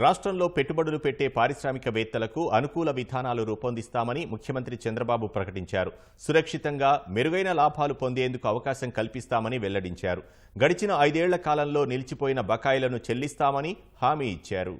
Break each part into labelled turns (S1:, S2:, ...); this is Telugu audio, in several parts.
S1: రాష్ట్రంలో పెట్టుబడులు పెట్టే పారిశ్రామికవేత్తలకు అనుకూల విధానాలు రూపొందిస్తామని ముఖ్యమంత్రి చంద్రబాబు ప్రకటించారు. సురక్షితంగా మెరుగైన లాభాలు పొందేందుకు అవకాశం కల్పిస్తామని వెల్లడించారు. గడిచిన ఐదేళ్ళ కాలంలో నిలిచిపోయిన బకాయిలను చెల్లిస్తామని హామీ ఇచ్చారు.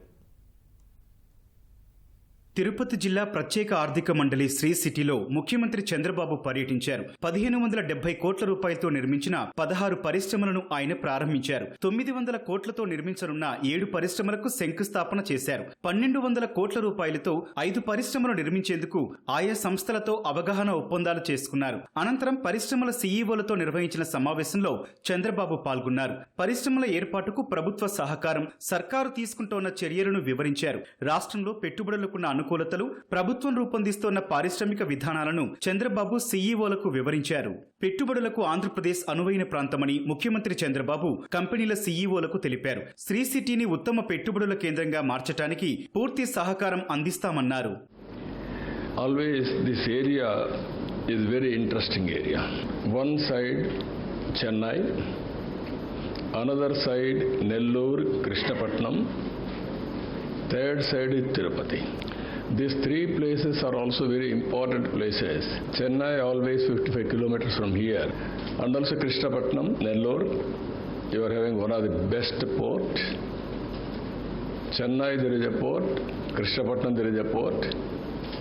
S2: తిరుపతి జిల్లా ప్రత్యేక ఆర్థిక మండలి శ్రీ సిటీలో ముఖ్యమంత్రి చంద్రబాబు పర్యటించారు. పదిహేను వందల డెబ్బై కోట్ల రూపాయలతో నిర్మించిన పదహారు పరిశ్రమలను ఆయన ప్రారంభించారు. తొమ్మిది వందల కోట్లతో నిర్మించనున్న ఏడు పరిశ్రమలకు శంకుస్థాపన చేశారు. పన్నెండు వందల కోట్ల రూపాయలతో ఐదు పరిశ్రమలు నిర్మించేందుకు ఆయా సంస్థలతో అవగాహన ఒప్పందాలు చేసుకున్నారు. అనంతరం పరిశ్రమల సీఈఓలతో నిర్వహించిన సమావేశంలో చంద్రబాబు పాల్గొన్నారు. పరిశ్రమల ఏర్పాటుకు ప్రభుత్వ సహకారం సర్కారు తీసుకుంటోన్న చర్యలను వివరించారు. రాష్ట్రంలో పెట్టుబడులకున్న అనుకూలతలు ప్రభుత్వం రూపొందిస్తోన్న పారిశ్రామిక విధానాలను చంద్రబాబు సీఈఓలకు వివరించారు. పెట్టుబడులకు ఆంధ్రప్రదేశ్ అనువైన ప్రాంతమని ముఖ్యమంత్రి చంద్రబాబు కంపెనీల సీఈఓలకు తెలిపారు. శ్రీ సిటీని ఉత్తమ పెట్టుబడుల కేంద్రంగా మార్చడానికి పూర్తి సహకారం అందిస్తామన్నారు.
S3: Always this area is very interesting area one side Chennai another side Nellore Krishnapatnam third side Tirupati these three places are also very important places. Chennai always 55 kilometers from here. And also krishnapatnam nellore. You are having one of the best port. Chennai there is a port. Krishnapatnam there is a port.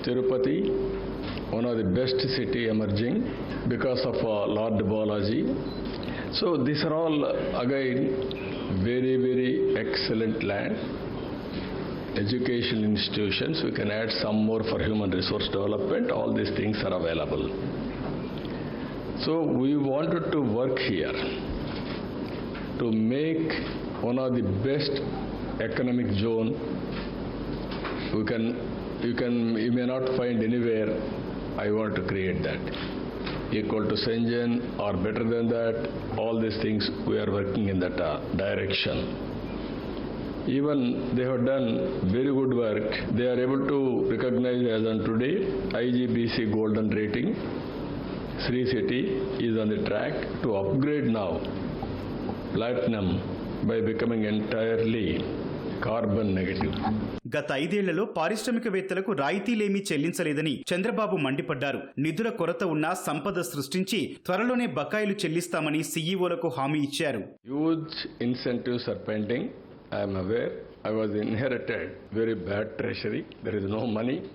S3: Tirupati, one of the best city emerging because of uh, Lord Balaji. So these are all again very very excellent land. Education institutions, we can add some more for human resource development. All these things are available. So we wanted to work here to make one of the best economic zone we can you can you may not find anywhere i want to create that equal to Shenzhen or better than that all these things we are working in that uh, direction even they have done very good work they are able to recognize as on today igbc golden rating Sri City is on the track to upgrade now platinum by becoming entirely carbon negative.
S2: గత ఐదేళ్ళలో పారిశ్రామికవేత్తలకు రాయితీలేమీ చెల్లించలేదని చంద్రబాబు మండిపడ్డారు నిధుల కొరత ఉన్నా సంపద సృష్టించి త్వరలోనే బకాయిలు చెల్లిస్తామని సీఈఓలకు హామీ ఇచ్చారు
S3: Huge incentives are pending. I am aware. I was inherited very bad treasury. There is no money,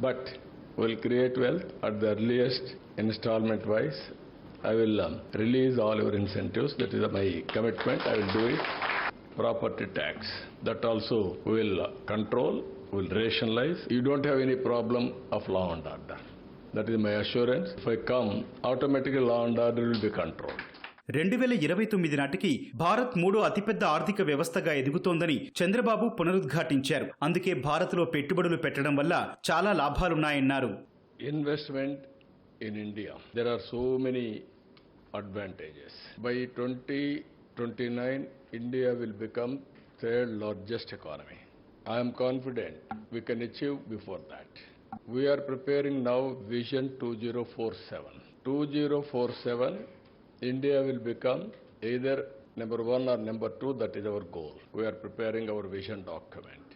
S3: but will create wealth at the earliest installment wise. I will um, release all your incentives. That is my commitment. I will do it. Property tax. That also will uh, control. Will rationalize. You don't have any problem of law and order. That is my assurance. If I come, automatically law and order will be controlled.
S2: రెండు వేల ఇరవై తొమ్మిది నాటికి భారత్ మూడో అతిపెద్ద ఆర్థిక వ్యవస్థగా ఎదుగుతోందని చంద్రబాబు పునరుద్ఘాటించారు. అందుకే భారత్లో పెట్టుబడులు పెట్టడం వల్ల చాలా లాభాలున్నాయన్నారు.
S3: Investment in India. There are so many advantages by twenty twenty nine India will become third largest economy I'm confident we can achieve before that we are preparing now vision two zero four seven two zero four seven India will become either number one or number two, that is our goal. We are preparing our vision document.